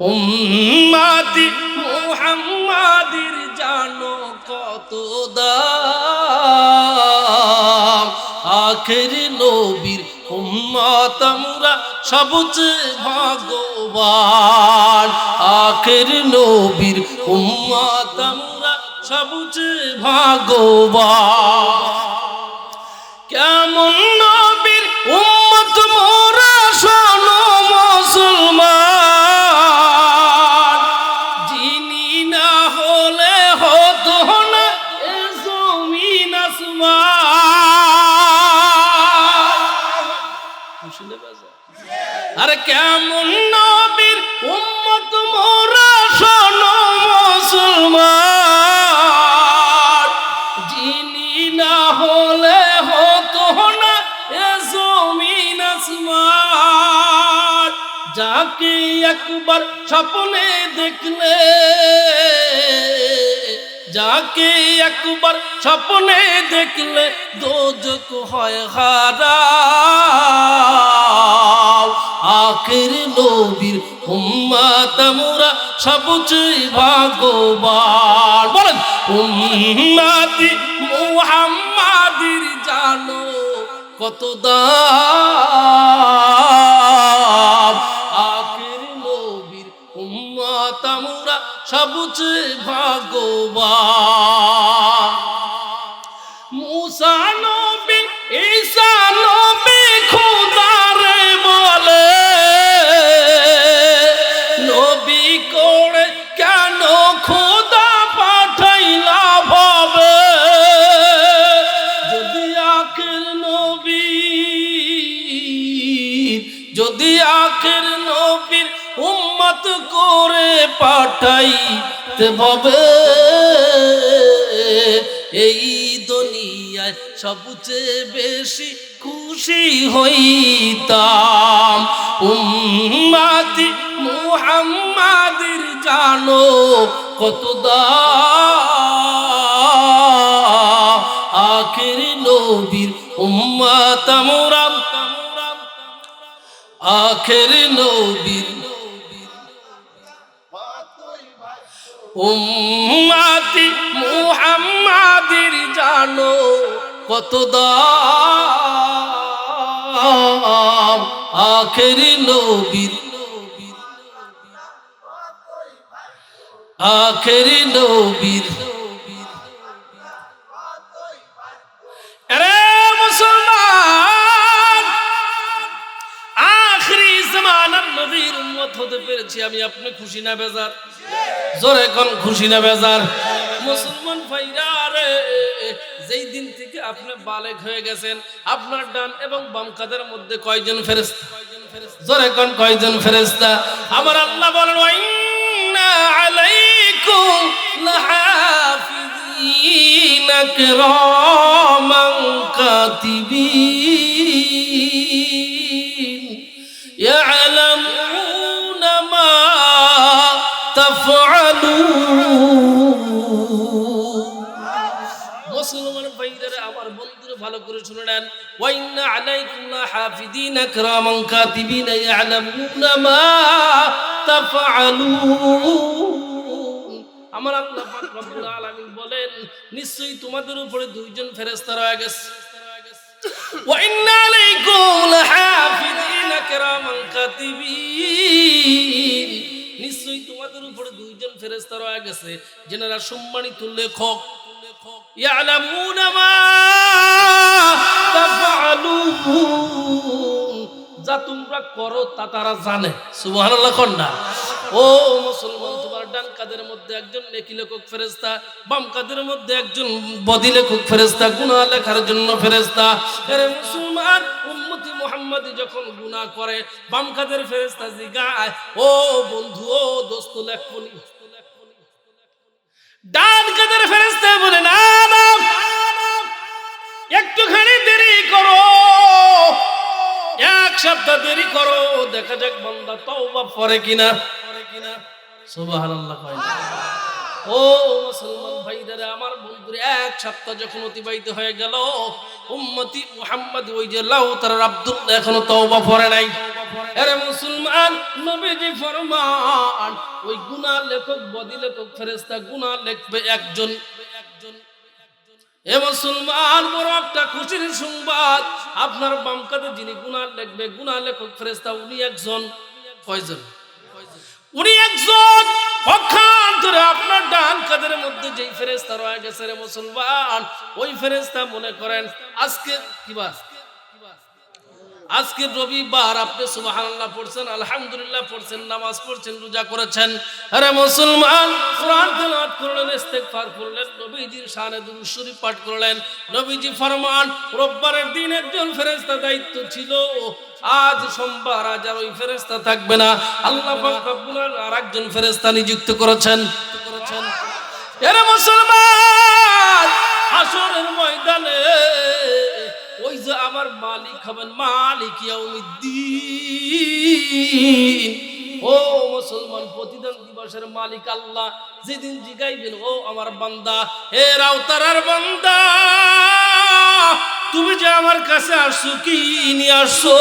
উম্মাতি মুহাম্মাদির জানো কত দাম। আখের নবীর উম্মত আমরা সবচেয়ে ভগবান। আখের নবীর উম্মত আমরা সবচেয়ে ভগবান। কেমন কেমন নবীর উম্মত মোরা শোনো মুসলমান। যিনি না হলে হতো না এ জমিন আসমান। যাকে একবার স্বপ্নে দেখলে, যাকে একবার স্বপ্নে দেখলে দোজক হয় হারা। নবীর উম্মাত আমরা সবচেয়ে ভাগবান বলেন, উম্মাতি মুহাম্মাদির জানো কত দাম। আখির নবীর উম্মাত আমরা সবচেয়ে ভাগবান করে পাঠাইতে হবে। এই দুনিয়ায় সবচেয়ে বেশি খুশি হইতাম। উম্মাতি মুহাম্মাদির জানো কত আখির নবীর উম্মাত আখের নবীর উম্মাতি মুহাম্মাদির জানো কত দাম আখের নবীর আখের নবীর আমি আপনি খুশি না বেজার? জোরে কোন, খুশি না বেজার? মুসলমান ভাইরা রে, যেই দিন থেকে আপনি বালেক হয়ে গেছেন, আপনার ডান এবং বাম কাদের মধ্যে কয়জন ফেরেশতা? জোরে কোন, কয়জন ফেরেশতা? আমার আল্লাহ বলেন ওয়াইন্না আলাইকুম লাহাফিজিন কিরামান কাতিবিন। মুসলমান ভাইদের, আমার বন্ধুরা ভালো করে শুনে নেন। ওয়াইন্না আলাইকুল্লাহ হাফিদিন আকরামান কাতিবিন ইয়ালামুনা মা তাফআলুন। আমার আল্লাহ রব্বুল আলামিন বলেন, নিশ্চয়ই তোমাদের উপরে দুইজন ফেরেশতা রয়ে গেছে। ওয়া ইন্না আলাইকুম লাহাফিদিন কিরামান কাতিবিন। নিশ্চয়ই তোমাদের উপরে দুইজন ফেরেস্তার রয়ে গেছে, যেনারা সম্মানিত লেখক। যা তোমরা করো তা তারা জানে। সুবহানাল্লাহ কন্যা ও মুসলমান। ডান কাদের মধ্যে একজন নেকি লেখক ফেরেস্তা বাম কাদের মধ্যে একজন বদি লেখক ফেরেস্তা গুনাহ লেখার জন্য ফেরেস্তা মুসলমান, উম্মতি যখন গুনাহ করে, বাম কাদের ফেরেস্তা জিগায়, ও বন্ধু, ও দোস্ত লেখনি। ডান কাদের ফেরেস্তা বলে, না না, একটুখানি দেরি করো, এক সপ্তাহ দেরি করো, দেখা যাক বান্দা তওবা পরে কিনা। ও মুসলমান আমার বন্ধুরে, এক সপ্তাহ যখন অতিবাহিত হয়ে গেল, উম্মতি ওই যে লাউ তার আব্দুল্লাহ এখনও তওবা পড়ে নাই। আরে মুসলমান, নবীজি ফরমান, ওই গুনাহ লেখক, বদি লেখক, ফেরেশতা গুনাহ লিখবে একজন। এ মুসলমান, বড় একটা খুশির সংবাদ। আপনার বাম কাঁধে যিনি গুনাহ লিখবে, গুনাহ লেখক, ফেরেশতা উনি একজন। কয়জন? উনি একজন পক্ষান্তরে আপনার ডান কাদের মধ্যে যেই ফেরেস্তা রয়ে গেছে রে মুসলমান, ওই ফেরেস্তা মনে করেন, আজকে কি বার? আজকে রবিবার, আপনি সুবহানাল্লাহ পড়ছেন, আলহামদুলিল্লাহ পড়ছেন, নামাজ পড়ছেন, রোজা করেছেন। আরে মুসলমান, কোরআন তেলাওয়াত করলেন, ইস্তেগফার করলেন, নবীজির শানে দুরূদ শরীফ পাঠ করলেন, নবীজি ফরমান, রোববারের দিন একজন ফেরেশতা দায়িত্ব ছিল আজ সোমবার, আজ আর ওই ফেরেস্তা থাকবে না। আল্লাহ আলামিন আরেকজন ফেরেশতা নিযুক্ত করেছেন। এরে মুসলমান, হাসরের ময়দানে ওই যে আমার মালিক হবেন মালিক ইয়াউমিদ্দিন। ও মুসলমান, প্রতিদান দিবসের মালিক আল্লাহ, যেদিন জিগাইবেন, ও আমার বান্দা, হে রাউতারার বান্দা, তুমি যে আমার কাছে আসছো কি? আসছো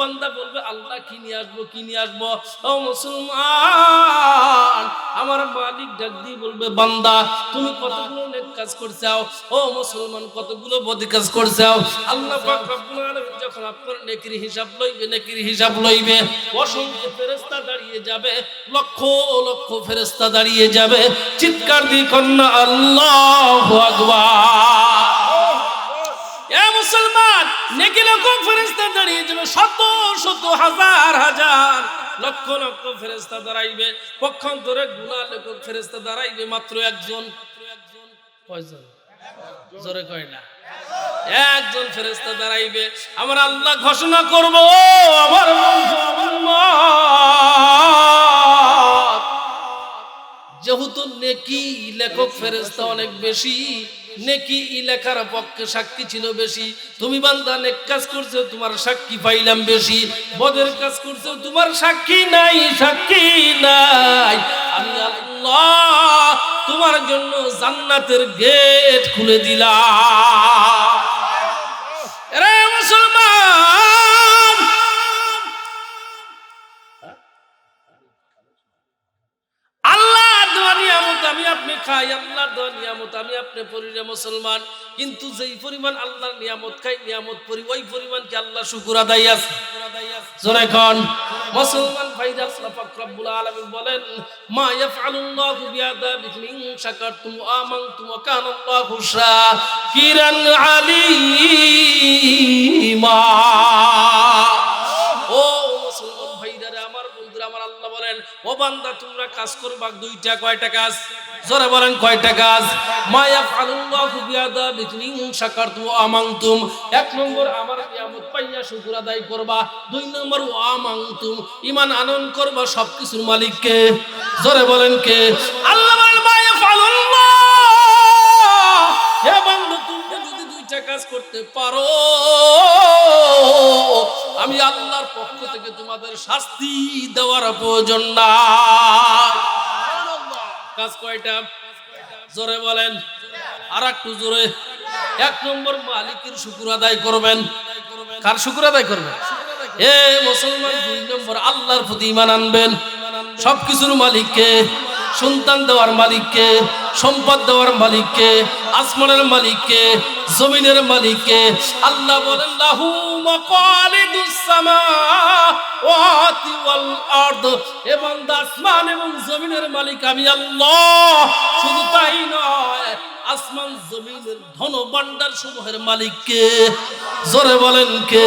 বান্দা বলবে, আল্লাহ আসব আসব? ও মুসলমান, আমার মালিক ডাক দিয়ে বলবে, বান্দা, তুমি কতগুলো নেক কাজ করছাও? ও মুসলমান, কতগুলো বদি কাজ করছাও? আল্লাহ পাক রব্বুল আলামিন যখন আপনার নেকির হিসাব লইবে, নেকির হিসাব লইবে, অসংখ্য ফেরেশতা দাঁড়িয়ে যাবে, লক্ষ লক্ষ ফেরেশতা দাঁড়িয়ে যাবে, চিৎকার দিয়ে কন্যা, আল্লাহু আকবার। মুসলমান, নেকি লক্ষ ফেরেস্তা দাঁড়িয়ে যাবে শত শত, হাজার হাজার, লক্ষ লক্ষ ফেরেস্তা দাঁড়াইবে। পক্ষান্তরে গুণা লেখক ফেরেস্তা দাঁড়াইবে মাত্র একজন। কয়জন? জোরে কয় না। একজন ফেরেস্তা দাঁড়াইবে। আমার আল্লাহ ঘোষণা করব আমার বন্ধু, আমার। যেহেতু নেকি লেখক ফেরেস্তা অনেক বেশি, নেকি লেখার পক্ষে সাক্ষী ছিল বেশি। তুমি বান্দা নেক কাজ করছ, তোমার সাক্ষী পাইলাম বেশি। বদের কাজ করছ, তোমার সাক্ষী নাই সাক্ষী নাই। আমি আল্লাহ তোমার জন্য জান্নাতের গেট খুলে দিলাম। খাই, আল্লাহ দেওয়া নিয়ামত, আমি আপনি পড়ি রে মুসলমান। কিন্তু যেই পরিমাণ আল্লাহর নিয়ামত খাই, নিয়ামত পড়ি ওই পরিমাণ কি আল্লাহ শুকুর আদায় আছে? জোরে কোন। মুসলমান ভাইরা আল্লাহ রব্বুল আলামিন বলেন, মা ইয়াফআলুল্লাহু বিআযাবিকুম ইন শাকারতুম ওয়া আমানতুম ওয়া কানা আল্লাহু শাকিরান আলীমা। ও বান্দা, তোমরা কাজ করবা, দুইটা কয়টা কাজ? জোরে বলেন, কয়টা কাজ? মায়া ফালুল্লাহু বিআযাবিকুম ইন শাকারতুম ওয়া আমানতুম। এক নম্বর, আমার নিয়ামত পাইয়া শুকর আদায় করবা। দুই নম্বর, ওয়া আমানতুম। ঈমান আনয়ন করবা সবকিছুর মালিক কে জোরে বলেন কে? আল্লাহ বলেন মায়া ফালুল্লাহ হে বান্দা তুমি যদি দুইটা কাজ করতে পারো আমি আল্লাহর পক্ষ থেকে তোমাদের শাস্তি দেওয়ার প্রয়োজন না। কাজ কয়টা? জোরে বলেন। আর একটু জোরে। এক নম্বর, মালিকের শুকুর আদায় করবেন। কার শুকুর আদায় করবেন? এ মুসলমান দুই নম্বর, আল্লাহর প্রতি ইমান আনবেন। সবকিছুর মালিককে, সন্তান দেওয়ার মালিককে সম্পদ দেওয়ার মালিককে, আসমানের মালিককে, জমিনের মালিককে। আল্লাহ বলেন, লাহু এবং আসমান এবং জমিনের মালিক আমি আল্লাহ। শুধু তাই নয়, আসমান জমিনের ধন ভান্ডার সমূহের মালিককে। জোরে বলেন কে?